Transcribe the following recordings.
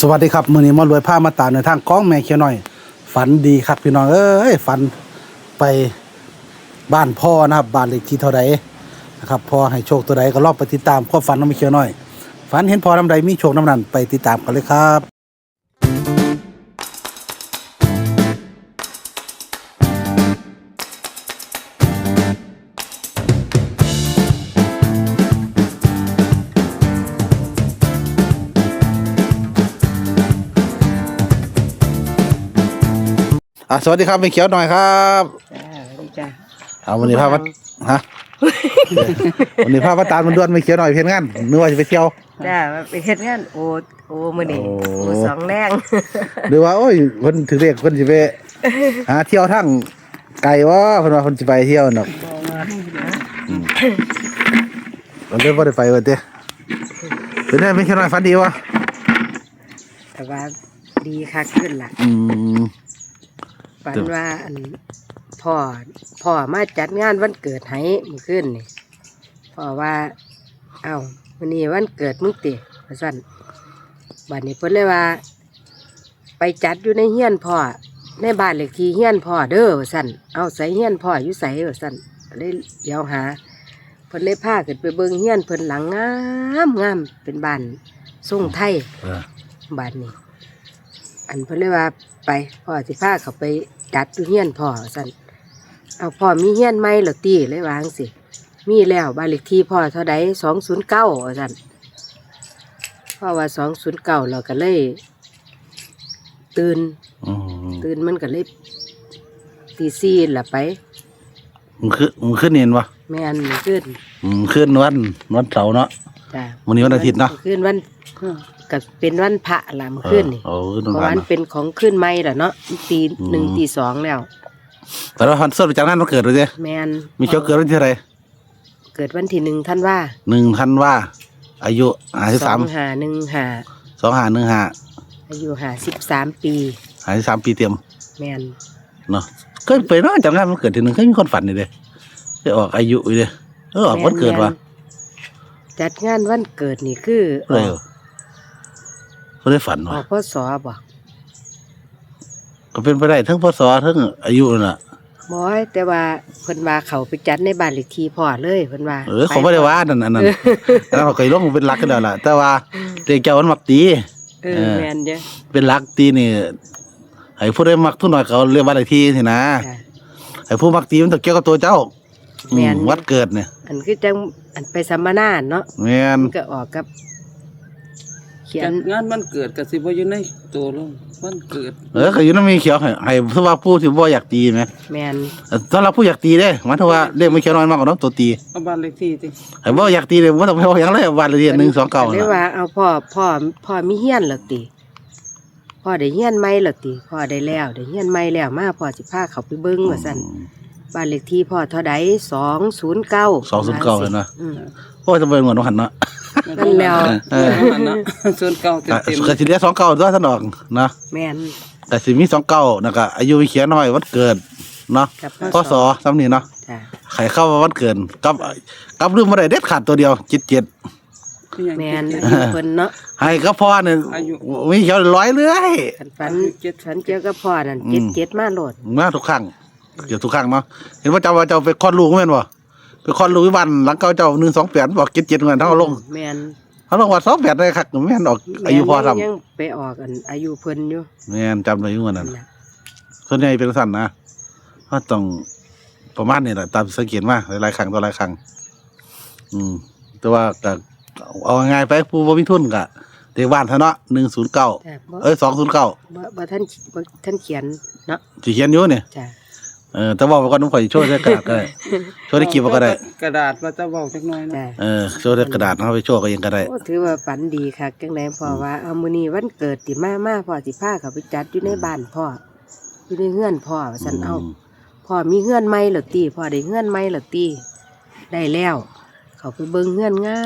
สวัสดีครับมือนี้มารวยผ้ามาตามในทางก้องแม่เขียวหน่อย ฝันดีครับพี่น้องเอ้ยฝันไปบ้านพ่อนะครับบ้านเลขที่เท่าไรนะครับพ่อให้โชคตัวใดก็รอบไปติดตามความฝันน้องแม่เขียวหน่อย ฝันเห็นพ่อน้ำใดมีโชคน้ำนั้นไปติดตามกันเลยครับ อะสวัสดีครับแม่เขียวหน่อยครับจ้าสวัสดีจ้าเอาวันนี้พามาฮะ วันนี้พามาตามมันด่วนไม่เขียวหน่อยเพียงงั้นนึกว่าจะไปเที่ยว จ้าไปเฮ็ดงานโอโอมื้อนี้โอ้ โอสองแรงหรือว่าโอ้ยคนถือเลขคนสิไปหาเที่ยวทั้งไกลว่าคนว่าคนสิไปเที่ยวเนาะมันเริ่มว่าได้ไปวันเด้เป็นไงไม่เขียวหน่อยฝันดีวะแต่ว่าดีคักขึ้นล่ะอืม ฝันว่าอันพ่อพ่อมาจัดงานวันเกิดให้มื้อคืนนี่พ่อว่า เอ้ามื้อนี้วันเกิดมึงติว่าซั่นบัดนี้เพิ่นเลยว่า ไปจัดอยู่ในเฮียนพ่อในบ้านเลขที่เฮียนพ่อเด้อว่าซั่นเอาใส่เฮียนพ่ออยู่ใส่ว่าซั่นเลยเดี๋ยวหาเพิ่นเลยพาขึ้นไปเบิ่งเฮียนเพิ่นหลังงามงามเป็นบ้านทรงไทยเออบ้านนี้ อันเพิ่นเลยว่าไปพ่อสิพาเขาไปจัดอยู่เฮียนพ่อสั่นเอาพ่อมีเฮียนไหมเหรอตีเลยวาจั่งสิมีแล้วบ้านเลขที่พ่อเท่าใดสองศูนย์เก้าสั่นพ่อว่าสองศูนย์เก้าเราก็เลย ตื่น อืมตื่นมันก็เลยตีซีละไป มันขึ้นมันขึ้นเห็นวะแม่นมันขึ้นอืมขึ้นวันวันเสาร์เนาะจ้ะวันนี้วันอาทิตย์เนาะขึ้นวัน ก็เป็นวันพระลำขึ้นนี่เออขึ้นเพราะวัว่านมันเป็นของขึ้นไม่ล่ะเนาะตีหนึ่งอืมตีสองแล้ว แต่ว่าพันเสื้อไปจากนั้นมันเกิดเลยเด้แมนมีเขียวเกิดวันที่เท่าไหรเกิดวันที่หนึ่งท่านว่าหนึ่งพันว่า อายุห้าสิบสสาอมงหาหนึ่งหาสองห้าหนึ่งห้าอายุหาสิบสามปีห้าสิบสามปีเต็มแมนเนาะเคยไปเนาะจำได้มันเกิดทีหนึ่งเคยมีคนฝันนี่เด้ไปออกอายุอยู่เด้เออออกวันเกิดว่ะแม่นจัดงานวันเกิดนี่คือเออเขาได้ฝันอว่ะอกพ่อสอบอกก็เป็นไปได้ทั้งพศทั้งอายุนั่นน่ะ บอยแต่ว่าเพิ่นว่าเขาไปจัดในบ้านเลขที่พ่อเลยเพิ่นว่าเออเขาไม่ได้ว่านั่นอันนั้นแล้วเขาเคยลงเป็นรักกันแล้วล่ะ แต่ว่าเด็กเจ้ามันมักตี เอเอออ แมนเด้อเป็นรักตีนี่ให้ผู้ได้มักทุนหน่อยเขาเรียกว่าอะไรที่สินะจ้ะ ให้ผู้มักตีมันต้องเกี่ยวกับตัวเจ้าอืแม่นมวัดเกิดเนี่ยอันคือจังอันไปสัมมนาเนาะแม่นมันก็ออกกับเขียจันดงานวันเกิดก็สิบ่อยู่ในตัวลงวันเกิดเออก็อยู่นั้นมีเขียวให้ให้เพราะว่าผู้ที่บ่อยากตีไหมแมนสำหรับผู้อยากตีเด้หมายถึงว่าเรียกไม่เขียวน้อยมากกว่าน้องตัวตีเอาบ้านเลขที่ติไอ้บ่อยากตีเลยบ่ต้องไปเอาอย่างไรวันละเรียนหนึ่งสองเก้าเรียน่ะกว่าเอาพ่อพ่อพ่อมีเฮียนเหรอติพ่อได้เฮียนไหมเหรอติพ่อได้แล้วได้เฮียนไหมแล้วมาพ่อสิพาเขาไปเบิ้งว่าสั่นบ้านเลขที่พ่อเท่าใดสองศูนย์เก้าสองศูนย์เก้าเลยนะอืมโอ้ยจะเป็นเหมือนน้องหันเนาะ นั่นแล้วเออนั่นนะส่วนเก่าก็เต็มก็สิเรียกสองเก้าด้วยท่านดอกนะแมนแต่สิมีสองเก้านะก็อายุมีเขียนน้อยวันเกิดเนาะกับพศซ้ำนี่เนาะจ้ะไขเข้ามาวันเกิดกับกับเรื่องมาได้เด็ดขาดตัวเดียวจิตเจ็ดแมนอายุเพิ่นเนาะให้ก็พ่อเนี่ยมีเขียวร้อยเรื่อยขันฝันฝันเจ้าก็พ่อนั่นเจ็ดเจ็ดมาโหลดมาทุกครั้งเกี่ยวทุกครั้งเนาะเห็นว่าเจ้าว่าเจ้าไปคลอดลูกแม่นบ่ ไปคลอดลูกวิวันหลังเก่าเจ้าหนึ่งสองแปดบอกเจ็ดเจ็ดเงินเท่าลงแมนเขาลงว่าสองแปดได้ครับแม่นออกอายุพอทแม่นยังไปออกอันอายุเพิ่นอยู่ำแม่นจำได้อยู่วันนั้นน่ะส่วนใหญ่เป็นสั้นนะเขาต้องประมาณนี้แหละตามสังเกตมาหลายๆครั้งต่อหลายครั้งอืม แต่ว่าก็เอาง่ายๆไปผู้บ่มีทุนก็เด็กบ้านเท่าเนาะหนึ่งศูนย์เก้าจ้ะบ่เอ้ยสองศูนย์เก้าบ่บ่ท่านบ่ท่านเขียนเนาะที่เขียนอยู่เนี่ยจ้ะ เออแต่ว่าไปก่อนต้องข่อยโชว์ได้กระดาษก็ได้โชว์ได้กี่บก็ได้ กระดาษว่าจะเว้าจักหน่อยจ้ะนะเออโชว์ได้กระดาษเอาไปโชว์ก็ยังก็ได้ โอ้ถือว่าฝันดีค่ะจังไดพ่อว่าเอามื้อนี้วันเกิดติมามาพ่อสิพาเขาไปจัดอยู่ในบ้านพ่ออยู่ในเฮือนพ่อว่าซั่นเอา พ่อมีเฮือนใหม่เหรอติพ่อได้เฮือนใหม่เหรอติได้แล้ว เขาไปเบิ่งเฮือนงา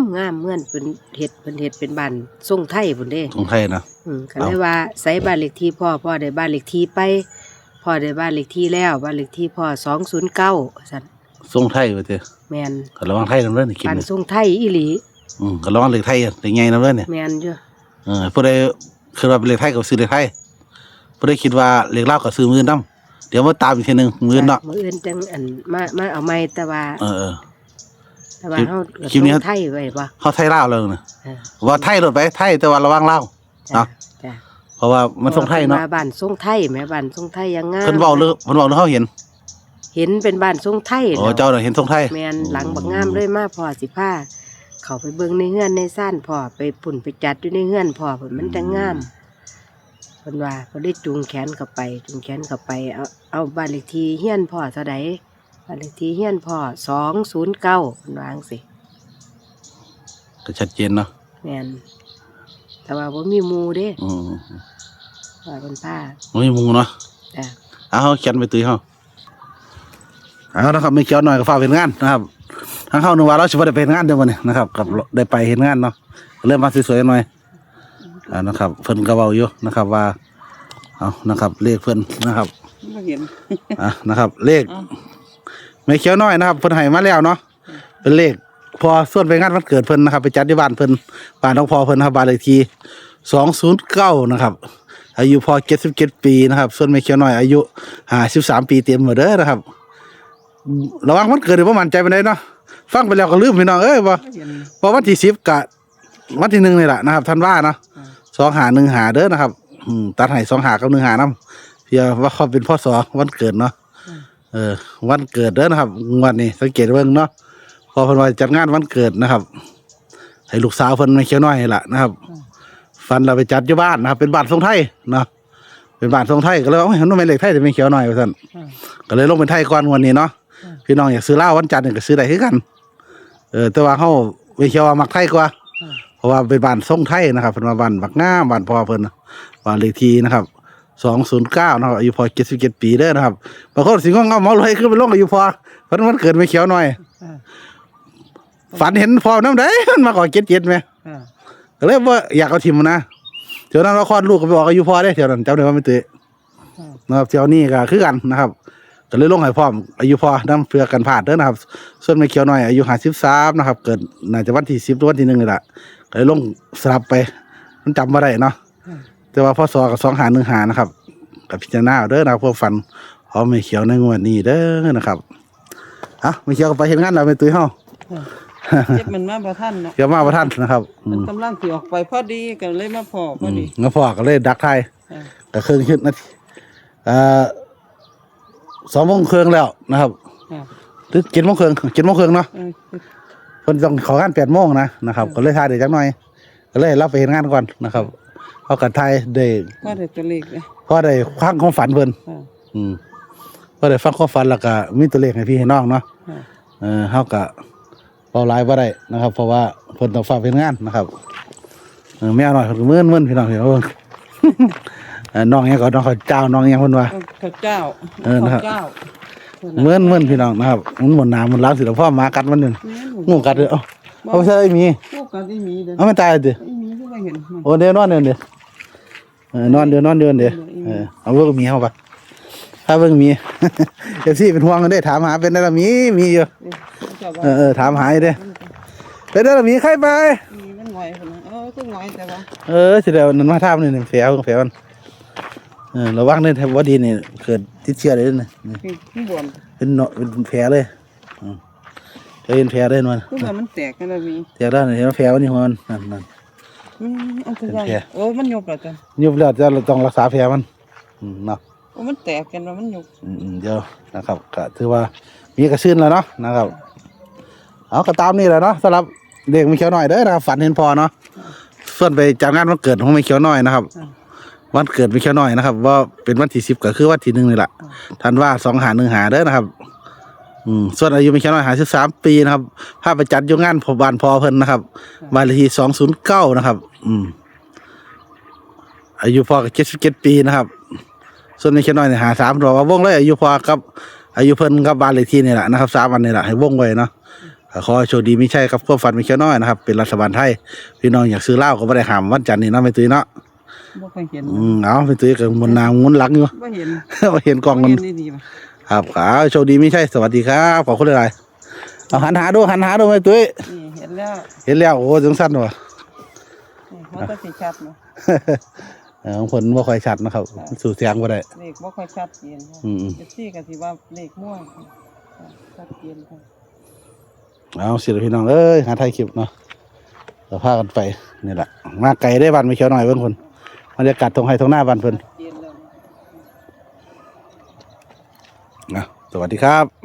มงามเฮือนเป็นเฮ็ดเป็นเฮ็ดเป็นบ้านทรงไทยพุ่นเด้ของไทยนะ อืมก็เลยว่าใส่บ้านเลขที่พ่อพ่อได้บ้านเลขที่ไป พ่อได้บ้านเลขที่แล้วบ้านเลขที่พ่อสองศูนย์เก้าสันทรงไทยไปเถอะแมนก็ระวังไทยนำเด้อนี่คิดปันนี่ทรงไทยอีหลีอืมก็ระวังเหล็กไทยได้ไงนำเด้อเนี่ยแมนอยู่เออผู้ใดคือว่าเป็นเลขไทยก็ซื้อเลขไทยผู้ใดคิดว่าเลขลาวก็ซื้อมือนํเดี๋ยวมาตามอีกทีหนึงมือเนาะมื้ออื่นจังอันมามาเอาไม้แต่ว่าเออเออแต่ว่าเฮาคลิปนี้ส่งไทยไว้บ่เฮาไทยลาวแล้วนะเออว่าไทยรถไปไทยแต่ว่าระวังลาวจ้ะเนาะจ้ะ เพราะว่ามันส่งไทยเนาะว่บ้านทรงไทยแหม่บ้านทรงไทยยังงามเพิ่นเว้าเรื่องเพิ่นเว้าเรื่องเฮาเห็น เห็นเป็นบ้านทรงไทยโอ้แล้วเจ้าน่ะเห็นส่งไทยแม่นหลังบักงามเลยมาพ่อสิพาเขาไปเบิ่งในเฮือนในซ่านพ่อไปปุ่นไปจัดอยู่ในเฮือนพ่อเพิ่นมันจังงามเพิ่นว่าเพิ่นได้จูงแขนเข้าไปจูงแขนเข้าไปเอาเอาบ้านเลขที่เฮือนพ่อเท่าใดบ้านเลขที่เฮือนพ่อ209เพิ่นว่าจังซี่ก็ชัดเจนเนาะแม่นแต่ว่าบ่มีหมู่เด้อืม ว่าเพิ่นพาบ่มีหมู่เนาะจ้ะเอาเฮาเขียนไปตุ้ยเฮาเอานะครับไม่เขียวหน่อยก็ฝากเป็นงานนะครับทางเฮานึกว่าเราสิบ่ได้ไปเฮ็ดงานเด้อมื้อนี้นะครับกับได้ไปเฮ็ดงานเนาะเริ่มมาสวยๆหน่อยอ่านะครับเพิ่นก็เว้าอยู่นะครับ ว่า เอานะครับเลขเพิ่นนะครับบ่เห็นอะนะครับ เลขเอ้าไม่เขียวน้อยนะครับเพิ่นให้มาแล้วเนาะเป็นเลขพอส่วนไปงานวันเกิดเพิ่นนะครับ ไปจัดที่บ้านเพิ่นบ้านน้องพอเพิ่นนะครับบ้านเลขที่สองศูนย์เก้านะครับ อายุพอเจ็ดสิบเจ็ดปีนะครับ ส่วนไม่เขียวน้อยอายุห้าสิบสามปีเต็มหมดเด้อนะครับ ระวังวันเกิดเดี๋ยวประมาณใจไปได้เนาะฟังไปแล้วก็ลืมพี่น้องเอ้ยว่าบ่พอวันที่สิบกะวันที่หนึ่งนี่แหละนะครับท่านว่าเนาะสองหาหนึ่งหาเด้อนะครับตัดให้สองหากับหนึ่งหานํเพียว่าเขาเป็นพ่อสอวันเกิดเนาะเออ วันเกิดเด้อนะครับวันนี้สังเกตเบิ่งเนาะพอเพิ่นว่าจัดงานวันเกิดนะครับ ให้ลูกสาวเพิ่นไม่เขียวน้อยล่ะนะครับ ฟันเราไปจัดอยู่บ้านนะครับ เป็นบ้านทรงไทยเนาะเป็นบ้านทรงไทยก็เลยว่าเห็นว่าเป็นเหล็กไทยแต่ไม่เขียวน้อยว่าซั่นอ่าก็เลยลงเป็นไทยก่อนงวันนี้เนาะพี่น้องอยากซื้อเหล้าวันจันทร์นี่ก็ซื้อได้คือกัน เออแต่ว่าเฮาไม่เขียวว่ามักไทยกว่าเพราะว่าเป็นบ้านทรงไทยนะครับเป็นว่าบ้านบักงามบ้านพ่อเพิ่นน่ะบ้านเลขที่นะครับสองศูนย์เก้านะครับอายุพอเจ็ดสิบเจ็ดปีเด้อนะครับบางคนสิงห์เงาเมาเลยขึ้นไปลงอายุพอเพราะมันเกิดไม่เขียวหน่อยอ่าฝันเห็นพอน้ำได้ มันมาก่อนเจ็ดเจ็ดไหมอ่า ก็เลยว่าอยากเอาทิมมันนะเที่ยวนั้นเราคลอดลูกก็ไปบอกอายุพอได้เที่ยวนั้นจำได้ว่าไม่ตื่นนะครับเที่ยวนี้ก็คือกันนะครับก็เลยลงให้พร้อมอายุพอน้ำเพื่อกันผ่านเด้อนะครับ ส่วนไม่เขียวหน่อยอายุห้าสิบสามนะครับ เกิดน่าจะวันที่สิบหรือวันที่หนึ่งนี่แหละก็เลยลงสลับไป มันจำมาได้เนาะแต่ว่าพ่อสอกับสองหาหนึ่งหานะครับกับพิจารณาเด้อนะพวกฟันพร้อมไม่เขียวในงวดนี้เด้อนะครับเอะไม่เขียวไปเห็นงานเราไปตุ้ยเฮา เจ็บมันมาบ่ทันเนาะเขียวมาประท่านนะครับอืมันมกำลังสิออกไปพอดีก็เลยมาพอพอือมดีงั้นพ่อก็เลยดักไทายอ่าก็เครื่องขึ้นนาทีเอ่อสองโมงเครื่องแล้วนะครับอ่าหรือเจ็ดโมงเครื่องเจ็ดโมงเครื่องเนาะ เออเพิ่นต้องเของานแปดโมงนะนะครับ ก็เลยทายเดี๋ยวจักหน่อย ก็เลยรับไปเห็นงานก่อนนะครับเขากัทายได้พอได้ตัวเลขเลยพอได้ฟังความฝันเพิ่นอ่าอืมพอได้ฟังความฝันแล้วก็มีตัวเลขให้พี่ให้น้องเนาะอ่าเออเฮาก็ เบาหลายบ่ได้นะครับ เพราะว่าเพิ่นต้องฝากเป็นงานนะครับเออแม่หน่อยเพิ่นก็มึนมึนพี่น้องเห็นบ่เบิ่งเออน้องหยังก็น้องเขาเจ้าน้องหยังเพิ่นว่าข้าวเจ้าเออนะครับข้าวเจ้ามึนมึนพี่น้องนะครับมันหมดน้ำมันล้างสิแล้วพ่อหมากัดมันนึงงูกัดเด้อเอ้าเอาไปใส่ไอ้หมีงูกัดอีหมีเด้อเอามันตายเด้ออีหมีก็ไม่เห็นมันโอ้เดี๋ยวนอนเดี๋ยวเดี๋ยวเออนอนเดี๋ยวนอนเดี๋ยวเดี๋ยวเออเอาเบิ่งหมีเฮาปะ ถ้าเบิ่งหมีเดี๋ยวสิเป็นห่วงกันเด้ถามหาเป็นได้ละหมีมีอยู่เจ้าว่าเออเออถามหาอยู่เด้เป็นได้ละหมีใครไปมีมันหงอยพุ่นนะเออคือหงอยแต่ว่าเออสิเดี๋ยวนั้นมาทำนี่นี่แฝวแฝวมันเออระวังนี่ถ้าบ่ดีนี่เกิดติดเชื้อได้นี่นี่คือคือบวมเป็นเนาะเป็นแผลเลยอืมจะเป็นแผลได้นวลคือว่ามันแตกกันแล้วมีแตกด้านนี่เห็นว่าแผลมันนี่หัวมันนั่นนั่นมันอันตรายเป็นแผลโอ้มันยกแล้วจ้ะยุบแล้วจะเราต้องรักษาแผลมันอืมเนาะ โอ้มันแตกกันแล้วมันยกอืมอืมเดี๋ยวนะครับก็ถือว่ามีกระชื้นแล้วเนาะนะครับ เอาก็ตามนี่แหละเนาะสำหรับเด็กไม่เขียวหน่อยเด้อนะครับฝันเห็นพอเนาะส่วนไปจัดงานวันเกิดของไม่เขียวน้อยนะครับ วันเกิดไม่เขียวน้อยนะครับ ว่าเป็นวันที่สิบก็คือวันที่หนึ่งนี่แหละท่านว่าสองหาหนึ่งหาเด้อนะครับ อืมส่วนอายุไม่เขียวน้อยหาสิบสามปีนะครับภาพไปจัดอยู่งานพอบานพอเพิ่นนะครับบ้านเลขที่สองศูนย์เก้านะครับ อืมอายุพอกับเจ็ดสิบเจ็ดปีนะครับ ส่วนไม่เขียวน้อยเนี่ยหาสามรอว่าวงเลยอายุพอกับ อายุเพิ่นกับบ้านเลขที่นี่แหละนะครับสามวันนี่แหละให้วงไว้เนาะก็ขอให้โชคดีไม่ใช่ครับความฝันไม่เขียวน้อยนะครับเป็นรัฐบาลไทยพี่น้องอยากซื้อเหล้าก็ไม่ได้ห้ามวันจันทร์นี่เนาะไม่ตื้อเนาะบ่เคยเห็นอืมเอาไม่ตื้อกับมนต์นางมนต์หลังอยู่บ่เห็นมาเห็นกล่องบ่มันเห็นดีๆป่ะครับขาวโชคดีไม่ใช่สวัสดีครับขอบคุณหลายๆเอาหันหาดูหันหาดูไม่ตื้อนี่เห็นแล้วเห็นแล้วโอ้จังสั้นว่ะมันก็สิชัดเนาะเออ ของเพิ่นบ่ค่อยชัดนะครับ สู่เสียงบ่ได้ เลขบ่ค่อยชัดเจนค่ะอืม เอฟซีก็สิว่าเลขม่วงค่ะชัดเจนค่ะ เอาสิล่ะพี่น้องเอ้ยหาถ่ายคลิปเนาะเราพากันไปนี่แหละมาไกลได้บ้านไม่เขียวหน่อยเบิ่งเพิ่นบรรยากาศตรงไห้ตรงหน้าบ้านเพิ่นเจนแล้วนะสวัสดีครับ